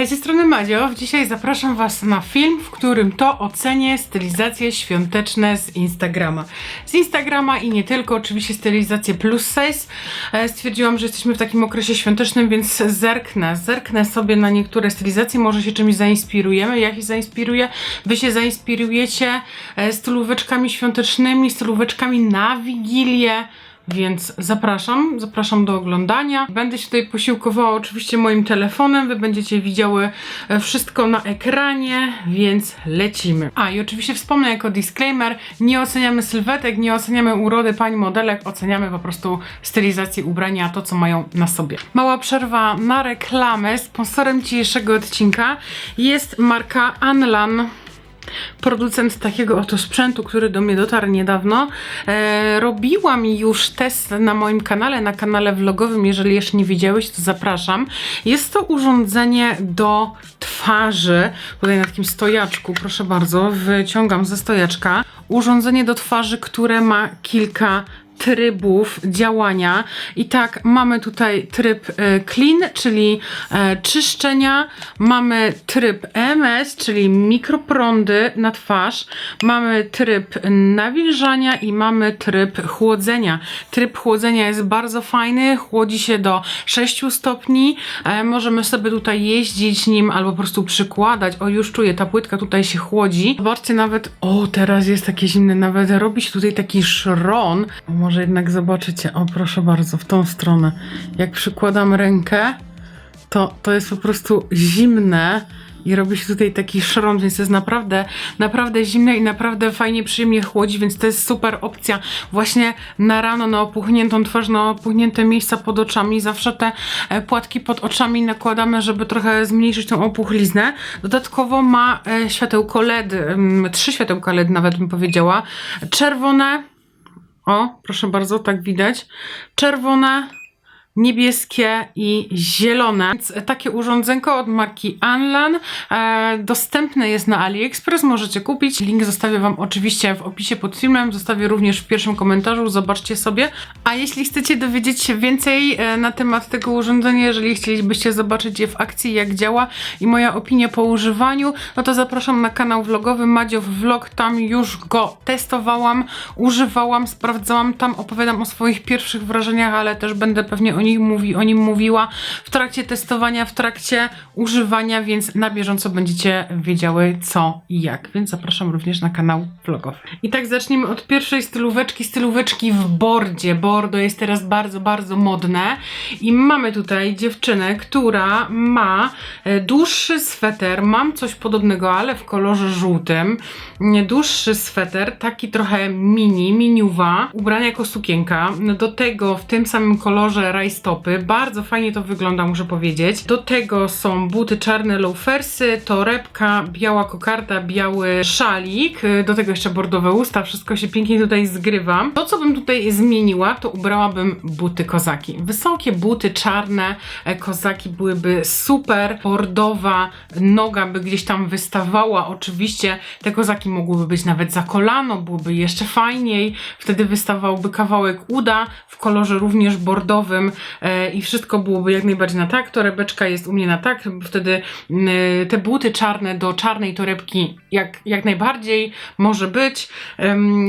Hej, z tej strony Madzio. Dzisiaj zapraszam Was na film, w którym to ocenię stylizacje świąteczne z Instagrama. Z Instagrama i nie tylko, oczywiście stylizacje plus size. E, Stwierdziłam, że jesteśmy w takim okresie świątecznym, więc zerknę. Zerknę sobie na niektóre stylizacje, może się czymś zainspirujemy. Ja się zainspiruję, Wy się zainspirujecie e, stylóweczkami świątecznymi, stylóweczkami na Wigilię. Więc zapraszam, zapraszam do oglądania. Będę się tutaj posiłkowała oczywiście moim telefonem. Wy będziecie widziały e, wszystko na ekranie, więc lecimy. A i oczywiście wspomnę jako disclaimer, nie oceniamy sylwetek, nie oceniamy urody pań modelek, oceniamy po prostu stylizację ubrania, to co mają na sobie. Mała przerwa na reklamę. Sponsorem dzisiejszego odcinka jest marka Anlan producent takiego oto sprzętu, który do mnie dotarł niedawno. E, robiłam już test na moim kanale, na kanale vlogowym. Jeżeli jeszcze nie widziałeś, to zapraszam. Jest to urządzenie do twarzy. Tutaj na takim stojaczku, proszę bardzo, wyciągam ze stojaczka. Urządzenie do twarzy, które ma kilka trybów działania. I tak, mamy tutaj tryb e, clean, czyli e, czyszczenia, mamy tryb MS, czyli mikroprądy na twarz, mamy tryb nawilżania i mamy tryb chłodzenia. Tryb chłodzenia jest bardzo fajny, chłodzi się do 6 stopni, e, możemy sobie tutaj jeździć nim albo po prostu przykładać. O, już czuję, ta płytka tutaj się chłodzi. Zobaczcie nawet, o, teraz jest takie zimne, nawet robi się tutaj taki szron. Może jednak zobaczycie, o proszę bardzo, w tą stronę. Jak przykładam rękę, to, to jest po prostu zimne i robi się tutaj taki szron, więc to jest naprawdę, naprawdę zimne i naprawdę fajnie, przyjemnie chłodzi, więc to jest super opcja właśnie na rano, na opuchniętą twarz, na opuchnięte miejsca pod oczami. Zawsze te e, płatki pod oczami nakładamy, żeby trochę zmniejszyć tą opuchliznę. Dodatkowo ma e, światełko LED, ym, trzy światełka LED nawet bym powiedziała. Czerwone, o, proszę bardzo, tak widać. Czerwone, niebieskie i zielone. Więc takie urządzenko od marki Anlan e, dostępne jest na AliExpress, możecie kupić. Link zostawię Wam oczywiście w opisie pod filmem, zostawię również w pierwszym komentarzu, zobaczcie sobie. A jeśli chcecie dowiedzieć się więcej e, na temat tego urządzenia, jeżeli chcielibyście zobaczyć je w akcji, jak działa i moja opinia po używaniu, no to zapraszam na kanał vlogowy Madziow Vlog, tam już go testowałam, używałam, sprawdzałam, tam opowiadam o swoich pierwszych wrażeniach, ale też będę pewnie o nich mówi, o nim mówiła w trakcie testowania, w trakcie używania, więc na bieżąco będziecie wiedziały co i jak. Więc zapraszam również na kanał vlogowy. I tak zacznijmy od pierwszej stylóweczki, stylóweczki w bordzie. Bordo jest teraz bardzo, bardzo modne i mamy tutaj dziewczynę, która ma e, dłuższy sweter, mam coś podobnego, ale w kolorze żółtym. Dłuższy sweter, taki trochę mini, miniuwa, ubrana jako sukienka. Do tego w tym samym kolorze rajstopy. Bardzo fajnie to wygląda, muszę powiedzieć. Do tego są buty czarne loafersy, torebka, biała kokarda, biały szalik. y, Do tego jeszcze bordowe usta. Wszystko się pięknie tutaj zgrywa. To, co bym tutaj zmieniła, to ubrałabym buty kozaki. Wysokie buty czarne, e, kozaki byłyby super. Bordowa noga by gdzieś tam wystawała. Oczywiście te kozaki mogłyby być nawet za kolano, byłoby jeszcze fajniej. Wtedy wystawałby kawałek uda w kolorze również bordowym i wszystko byłoby jak najbardziej na tak. Torebeczka jest u mnie na tak. Wtedy mm, te buty czarne do czarnej torebki jak, jak najbardziej może być.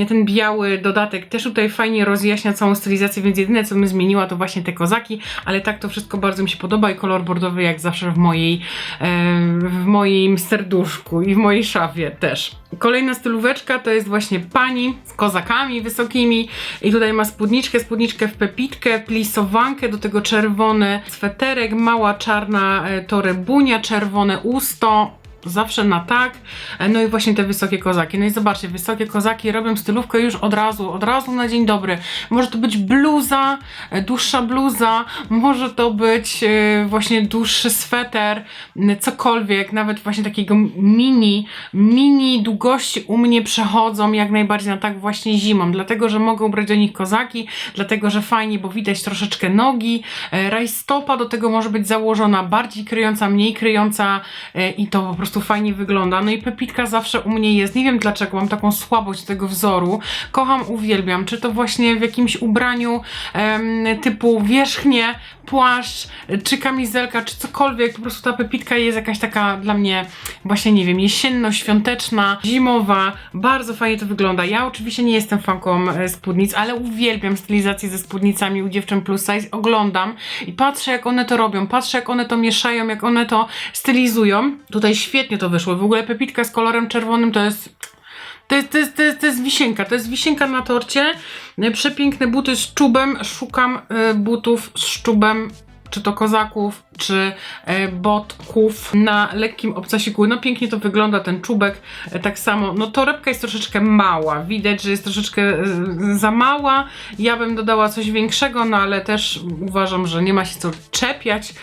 Ten biały dodatek też tutaj fajnie rozjaśnia całą stylizację, więc jedyne co bym zmieniła to właśnie te kozaki, ale tak to wszystko bardzo mi się podoba i kolor bordowy jak zawsze w mojej em, w moim serduszku i w mojej szafie też. Kolejna stylóweczka to jest właśnie pani z kozakami wysokimi i tutaj ma spódniczkę, spódniczkę w pepitkę, plisowankę, do tego czerwony sweterek, mała czarna e, torebunia, czerwone usto, zawsze na tak. E, No i właśnie te wysokie kozaki. No i zobaczcie, wysokie kozaki robią stylówkę już od razu, od razu na dzień dobry. Może to być bluza, e, dłuższa bluza, może to być e, właśnie dłuższy sweter, cokolwiek, nawet właśnie takiego mini, mini długości u mnie przechodzą jak najbardziej na tak właśnie zimą, dlatego, że mogę ubrać do nich kozaki, dlatego, że fajnie, bo widać troszeczkę nogi, rajstopa do tego może być założona, bardziej kryjąca, mniej kryjąca i to po prostu prostu fajnie wygląda. No i Pepitka zawsze u mnie jest. Nie wiem dlaczego, mam taką słabość tego wzoru. Kocham, uwielbiam. Czy to właśnie w jakimś ubraniu em, typu wierzchnie, płaszcz, czy kamizelka, czy cokolwiek. Po prostu ta Pepitka jest jakaś taka dla mnie właśnie, nie wiem, jesienno-świąteczna, zimowa. Bardzo fajnie to wygląda. Ja oczywiście nie jestem fanką e, spódnic, ale uwielbiam stylizację ze spódnicami u dziewczyn plus size. Oglądam i patrzę, jak one to robią. Patrzę, jak one to mieszają, jak one to stylizują. Tutaj świetnie to wyszło. W ogóle Pepitka z kolorem czerwonym to jest to jest, to, jest, to, jest, to jest wisienka, to jest wisienka na torcie. E, Przepiękne buty z czubem. Szukam e, butów z czubem, czy to kozaków, czy e, botków na lekkim obcasiku. No pięknie to wygląda, ten czubek e, tak samo. No torebka jest troszeczkę mała, widać, że jest troszeczkę e, za mała. Ja bym dodała coś większego, no ale też uważam, że nie ma się co czepiać.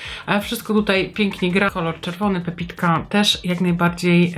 Wszystko tutaj pięknie gra. Kolor czerwony, pepitka też jak najbardziej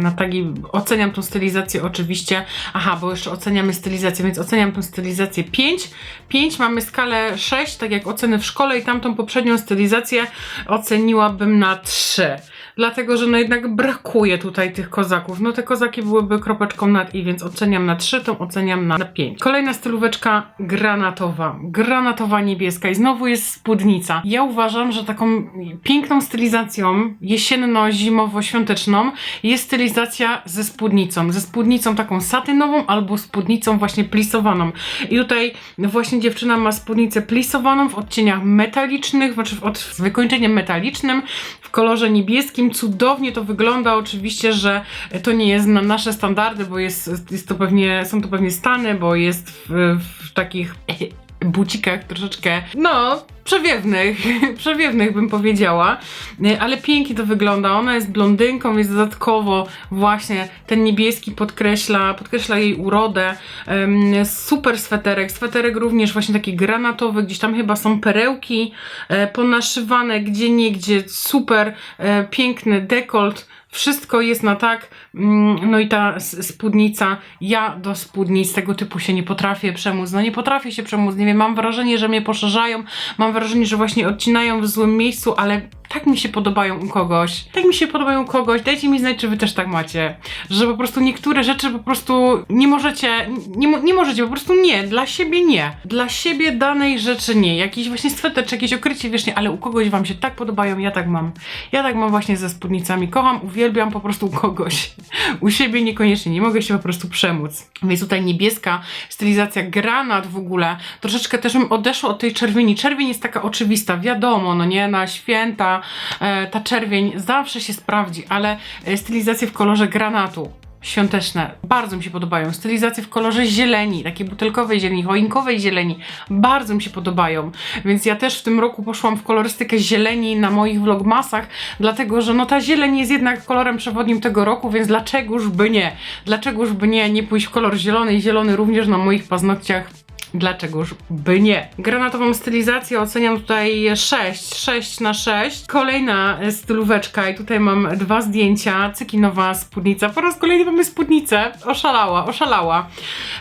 na tagi. Oceniam tą stylizację oczywiście. Aha, bo jeszcze oceniamy stylizację, więc oceniam tą stylizację 5. 5 mamy skalę 6, tak jak oceny w szkole i tamtą poprzednią stylizację oceniłabym na 3. Dlatego, że no jednak brakuje tutaj tych kozaków. No te kozaki byłyby kropeczką nad i, więc oceniam na 3, tą oceniam na 5. Kolejna stylóweczka granatowa. Granatowa niebieska i znowu jest spódnica. Ja uważam, że taką piękną stylizacją jesienno-zimowo-świąteczną jest stylizacja ze spódnicą. Ze spódnicą taką satynową albo spódnicą właśnie plisowaną. I tutaj właśnie dziewczyna ma spódnicę plisowaną w odcieniach metalicznych, znaczy w- od, z wykończeniem metalicznym w kolorze niebieskim. Cudownie to wygląda. Oczywiście, że to nie jest na nasze standardy, bo jest, jest to pewnie, są to pewnie Stany, bo jest w, w takich bucikach troszeczkę, no, przewiewnych, przewiewnych bym powiedziała, Y, ale pięknie to wygląda. Ona jest blondynką, więc dodatkowo właśnie ten niebieski podkreśla, podkreśla jej urodę. Super sweterek, sweterek również właśnie taki granatowy, gdzieś tam chyba są perełki e, ponaszywane gdzie niegdzie, super e, piękny dekolt. Wszystko jest na tak, mm, no i ta spódnica, ja do spódnic tego typu się nie potrafię przemóc, no nie potrafię się przemóc, nie wiem, mam wrażenie, że mnie poszerzają, mam wrażenie, że właśnie odcinają w złym miejscu, ale tak mi się podobają u kogoś, tak mi się podobają u kogoś, dajcie mi znać, czy wy też tak macie, że po prostu niektóre rzeczy po prostu nie możecie, nie, nie możecie, po prostu nie, dla siebie nie, dla siebie danej rzeczy nie, jakiś właśnie sweter, czy jakieś okrycie wierzchnie, ale u kogoś wam się tak podobają, ja tak mam, ja tak mam właśnie ze spódnicami, kocham, uwielbiam po prostu u kogoś, u siebie niekoniecznie, nie mogę się po prostu przemóc, więc tutaj niebieska stylizacja, granat w ogóle, troszeczkę też bym odeszła od tej czerwieni, czerwień jest taka oczywista, wiadomo, no nie, na święta e, ta czerwień zawsze się sprawdzi, ale e, stylizacje w kolorze granatu, świąteczne. Bardzo mi się podobają. Stylizacje w kolorze zieleni, takiej butelkowej zieleni, choinkowej zieleni. Bardzo mi się podobają. Więc ja też w tym roku poszłam w kolorystykę zieleni na moich vlogmasach, dlatego że no ta zieleń jest jednak kolorem przewodnim tego roku, więc dlaczegoż by nie? Dlaczegoż by nie, nie pójść w kolor zielony i zielony również na moich paznokciach Dlaczegoż by nie? Granatową stylizację oceniam tutaj 6, 6 na 6. Kolejna stylóweczka i tutaj mam dwa zdjęcia. Cykinowa spódnica. Po raz kolejny mamy spódnicę. Oszalała, oszalała.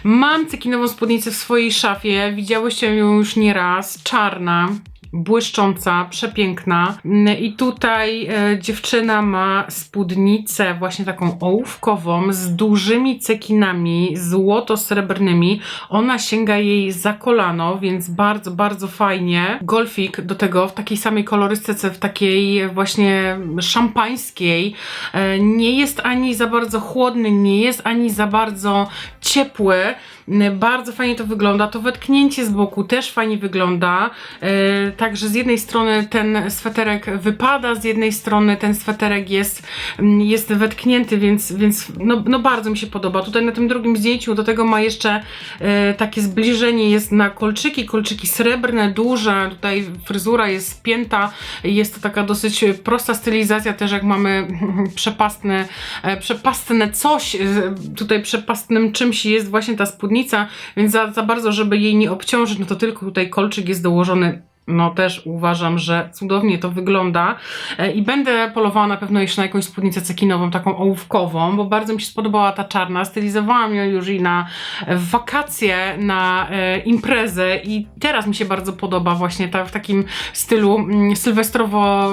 Mam cykinową spódnicę w swojej szafie. Widziałyście ją już nieraz. Czarna błyszcząca, przepiękna. I tutaj e, dziewczyna ma spódnicę właśnie taką ołówkową z dużymi cekinami złoto-srebrnymi. Ona sięga jej za kolano, więc bardzo, bardzo fajnie. Golfik do tego w takiej samej kolorystyce, w takiej właśnie szampańskiej. E, nie jest ani za bardzo chłodny, nie jest ani za bardzo ciepły. Bardzo fajnie to wygląda. To wetknięcie z boku też fajnie wygląda. E, Także z jednej strony ten sweterek wypada, z jednej strony ten sweterek jest, jest wetknięty, więc, więc no, no bardzo mi się podoba. Tutaj na tym drugim zdjęciu do tego ma jeszcze e, takie zbliżenie, jest na kolczyki, kolczyki srebrne, duże. Tutaj fryzura jest spięta, jest to taka dosyć prosta stylizacja, też jak mamy przepastne, e, przepastne coś, tutaj przepastnym czymś jest właśnie ta spódnica, więc za, za bardzo, żeby jej nie obciążyć, no to tylko tutaj kolczyk jest dołożony. No też uważam, że cudownie to wygląda. E, i będę polowała na pewno jeszcze na jakąś spódnicę cekinową, taką ołówkową, bo bardzo mi się spodobała ta czarna, stylizowałam ją już i na e, wakacje, na e, imprezę i teraz mi się bardzo podoba właśnie ta, w takim stylu mm, sylwestrowo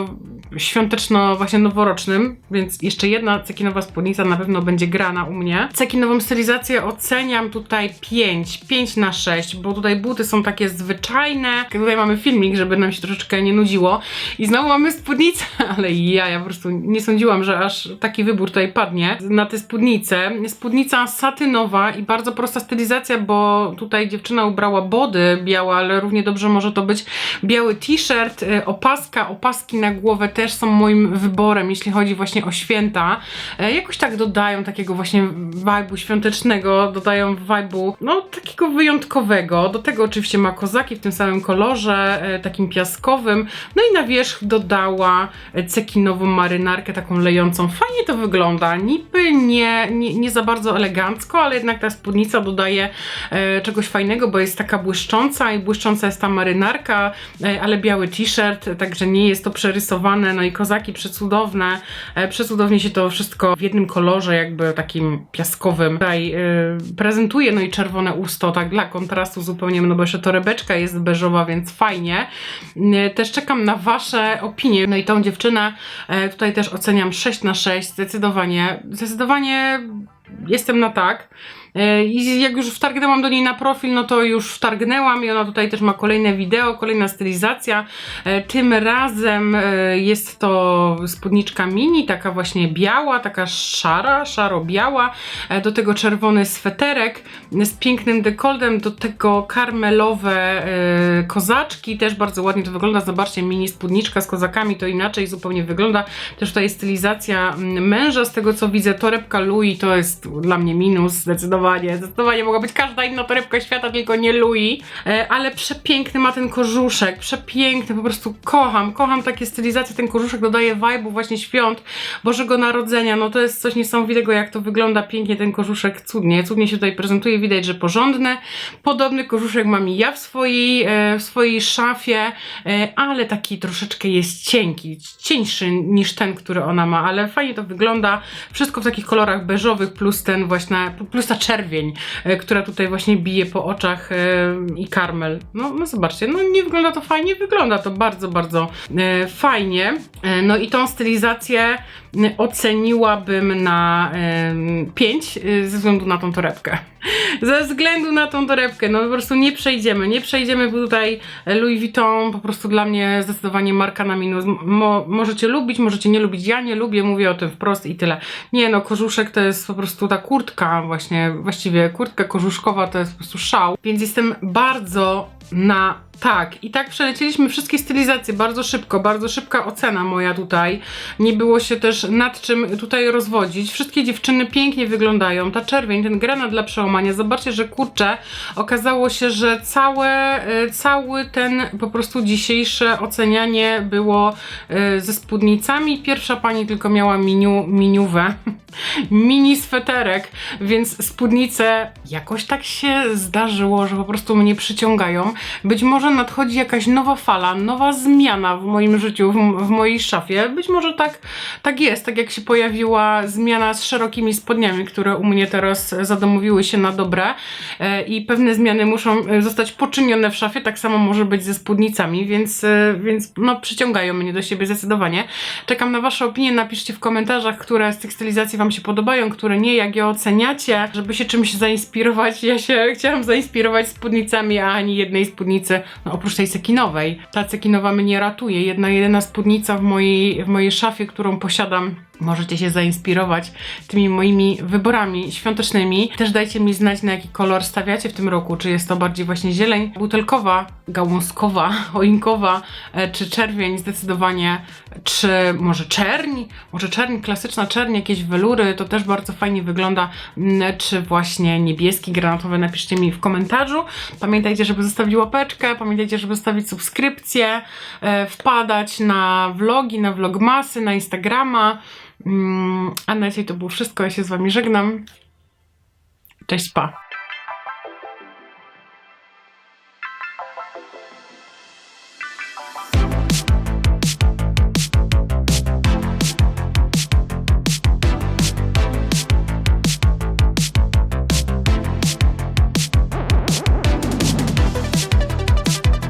świąteczno właśnie noworocznym, więc jeszcze jedna cekinowa spódnica na pewno będzie grana u mnie. Cekinową stylizację oceniam tutaj 5, 5 na 6, bo tutaj buty są takie zwyczajne. Tutaj mamy filmik, żeby nam się troszeczkę nie nudziło. I znowu mamy spódnicę, ale ja, ja po prostu nie sądziłam, że aż taki wybór tutaj padnie na te spódnice. Spódnica satynowa i bardzo prosta stylizacja, bo tutaj dziewczyna ubrała body białe, ale równie dobrze może to być biały t-shirt, y, opaska, opaski na głowę też są moim wyborem, jeśli chodzi właśnie o święta. E, Jakoś tak dodają takiego właśnie vibe'u świątecznego, dodają vibe'u, no takiego wyjątkowego. Do tego oczywiście ma kozaki w tym samym kolorze, e, takim piaskowym. No i na wierzch dodała cekinową marynarkę, taką lejącą. Fajnie to wygląda. Niby nie, nie, nie za bardzo elegancko, ale jednak ta spódnica dodaje e, czegoś fajnego, bo jest taka błyszcząca i błyszcząca jest ta marynarka, ale biały t-shirt, także nie jest to przerysowane. No i kozaki przecudowne. E, przecudownie się to wszystko w jednym kolorze, jakby takim piaskowym tutaj e, prezentuje. No i czerwone usto, tak dla kontrastu zupełnie, no bo jeszcze torebeczka jest beżowa, więc fajnie. E, Też czekam na Wasze opinie. No i tą dziewczynę tutaj też oceniam 6 na 6, zdecydowanie. Zdecydowanie jestem na tak. E, I jak już wtargnęłam do niej na profil, no to już wtargnęłam i ona tutaj też ma kolejne wideo, kolejna stylizacja. E, Tym razem e, jest to spódniczka mini, taka właśnie biała, taka szara, szaro-biała. Do tego czerwony sweterek z pięknym dekoltem, do tego karmelowe kozaczki, też bardzo ładnie to wygląda. Zobaczcie, mini spódniczka z kozakami, to inaczej zupełnie wygląda. Też tutaj stylizacja męża, z tego co widzę, torebka Louis to jest dla mnie minus, zdecydowanie. Zdecydowanie mogła być każda inna torebka świata, tylko nie Louis. E, Ale przepiękny ma ten kożuszek, przepiękny, po prostu kocham, kocham takie stylizacje. Ten kożuszek dodaje vibe'u właśnie świąt Bożego Narodzenia. No to jest coś niesamowitego, jak to wygląda pięknie ten kożuszek, cudnie, cudnie się tutaj prezentuje, widać, że porządny. Podobny kożuszek mam i ja w swojej, e, w swojej szafie, e, ale taki troszeczkę jest cienki, cieńszy niż ten, który ona ma, ale fajnie to wygląda. Wszystko w takich kolorach beżowych, plus ten właśnie, plus ta czerwień, e, która tutaj właśnie bije po oczach e, i karmel. No, no zobaczcie, no nie wygląda to fajnie, wygląda to bardzo, bardzo e, fajnie. No i tą stylizację oceniłabym na 5 ze względu na tą torebkę. Ze względu na tą torebkę, no po prostu nie przejdziemy, nie przejdziemy, bo tutaj Louis Vuitton po prostu dla mnie zdecydowanie marka na minus. Mo, możecie lubić, możecie nie lubić, ja nie lubię, mówię o tym wprost i tyle. Nie no, kożuszek to jest po prostu ta kurtka właśnie, właściwie kurtka kożuszkowa to jest po prostu szał, więc jestem bardzo na tak, i tak przelecieliśmy wszystkie stylizacje bardzo szybko, bardzo szybka ocena moja tutaj. Nie było się też nad czym tutaj rozwodzić. Wszystkie dziewczyny pięknie wyglądają. Ta czerwień, ten granat dla przełamania. Zobaczcie, że kurczę, okazało się, że całe, y, cały ten po prostu dzisiejsze ocenianie było y, ze spódnicami. Pierwsza pani tylko miała miniu, miniuwę, mini sweterek, więc spódnice jakoś tak się zdarzyło, że po prostu mnie przyciągają. Być może nadchodzi jakaś nowa fala, nowa zmiana w moim życiu, w, w mojej szafie. Być może tak, tak jest, tak jak się pojawiła zmiana z szerokimi spodniami, które u mnie teraz zadomowiły się na dobre e, i pewne zmiany muszą e, zostać poczynione w szafie, tak samo może być ze spódnicami, więc, e, więc no, przyciągają mnie do siebie zdecydowanie. Czekam na Wasze opinie, napiszcie w komentarzach, które z tych stylizacji Wam się podobają, które nie, jak je oceniacie, żeby się czymś zainspirować. Ja się chciałam zainspirować spódnicami, a ani jednej spódnicy, no oprócz tej cekinowej. Ta cekinowa mnie ratuje. Jedna, jedyna spódnica w mojej, w mojej szafie, którą posiadam. Możecie się zainspirować tymi moimi wyborami świątecznymi. Też dajcie mi znać, na jaki kolor stawiacie w tym roku. Czy jest to bardziej właśnie zieleń butelkowa, gałązkowa, choinkowa, e, czy czerwień zdecydowanie, czy może czerń, może czerń, klasyczna czerń, jakieś welury, to też bardzo fajnie wygląda, Mm, czy właśnie niebieski, granatowy, napiszcie mi w komentarzu. Pamiętajcie, żeby zostawić łapeczkę, pamiętajcie, żeby zostawić subskrypcję, e, wpadać na vlogi, na vlogmasy, na Instagrama. Mm, A na dzisiaj to było wszystko, ja się z Wami żegnam. Cześć, pa!